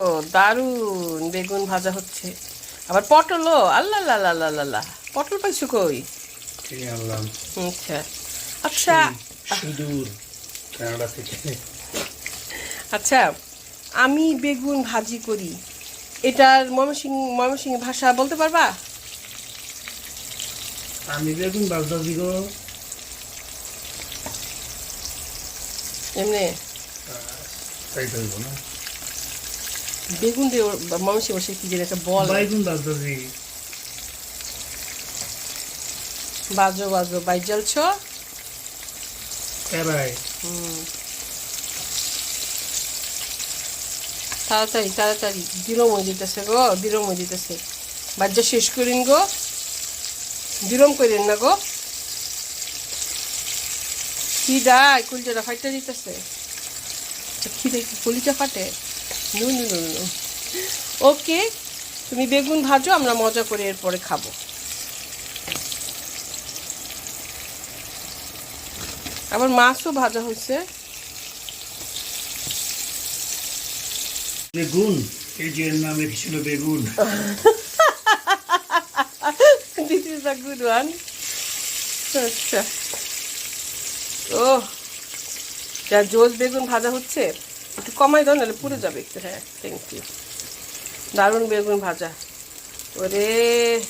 ও দারুণ বেগুন ভাজা হচ্ছে। আবার পটলও আল্লাহ আল্লাহ আল্লাহ পটল পাইছো কই? আচ্ছা আচ্ছা। আচ্ছা আমি বেগুন ভাজি করি। এটার ময়মনসিং ময়মনসিং ভাষা বলতে পারবা? আমি বেগুন বাজদাজি গো। এমনি? তাই না। বেগুন দিয়ে ময়মনসিং ভাষা কি যেন একটা বল। বাইগুন বাজদাজি বাজো বাজো বাই জ্বলছ? তাড়াতাড়ি তাড়াতাড়ি। দিরম হয়ে যেতেছে গো দিরম হয়ে যেতেছে বাজ্যা শেষ করিন গো। দিরম করেন না গো। কি দায় কুলজাটা ফাইটা দিতেছে। কি দেখি কলিটা ফাটে? নু নু নু নু ওকে তুমি বেগুন ভাজো আমরা মজা করে এরপরে খাব। আবার মাছও ভাজা হয়েছে। বেগুন এই যে নাম রেখেছিল বেগুন। This is a good one. আচ্ছা। ও যা জোস বেগুন ভাজা হচ্ছে। একটু কমাই দাও, নাহলে পুড়ে যাবে একটু। হ্যাঁ থ্যাংক ইউ দারুণ বেগুন ভাজা। ওরে।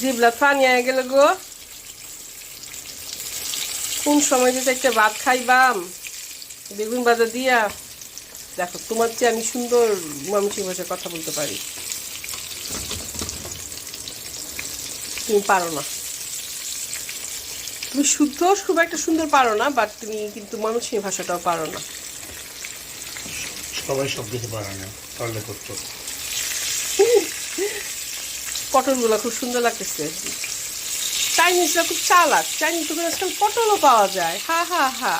জিবলা পানি আয় গেল গো। কোন সময় যেতে একটা ভাত খাইবাম। বেগুন ভাজা দিয়া। দেখো, তোমার চেয়ে আমি সুন্দর মামসি ভাষায় কথা বলতে পারি। তুমি পারো না। তুমি শুদ্ধ খুব একটা সুন্দর পারো না বাট তুমি কিন্তু মানুষের ভাষাটাও পারো না। সবাই সব কিছু পারে না পারলে করতো। পটলগুলো খুব সুন্দর লাগতেছে। চাইনিজরা খুব চালাক চাইনিজ দোকানে আজকাল পটলও পাওয়া যায়। হা হা হা।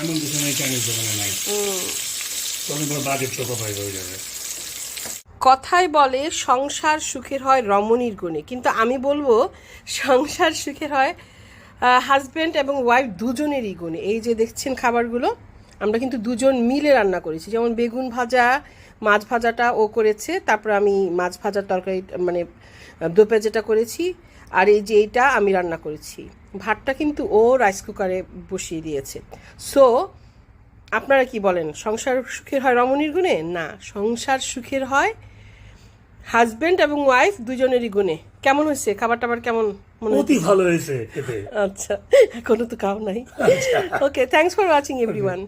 এমন কিছু নেই চাইনিজ দোকানে নাই। বাজেট পাই হয়ে যাবে। কথায় বলে সংসার সুখের হয় রমণীর গুণে। কিন্তু আমি বলব সংসার সুখের হয় হাজব্যান্ড এবং ওয়াইফ দুজনেরই গুণে। এই যে দেখছেন খাবারগুলো, আমরা কিন্তু দুজন মিলে রান্না করেছি। যেমন বেগুন ভাজা, মাছ ভাজাটা ও করেছে, তারপর আমি মাছ ভাজার তরকারি মানে দোপে যেটা করেছি, আর এই যে এইটা আমি রান্না করেছি। ভাতটা কিন্তু ও রাইস কুকারে বসিয়ে দিয়েছে। সো আপনারা কি বলেন, সংসার সুখের হয় রমণীর গুণে? না, সংসার সুখের হয় হাজবেন্ড এবং ওয়াইফ দুজনেরই গুণে। কেমন হয়েছে? খাবার টাবার কেমন মনে অতি ভালো হয়েছে আচ্ছা এখনও তো খাও নাই। Okay thanks for watching everyone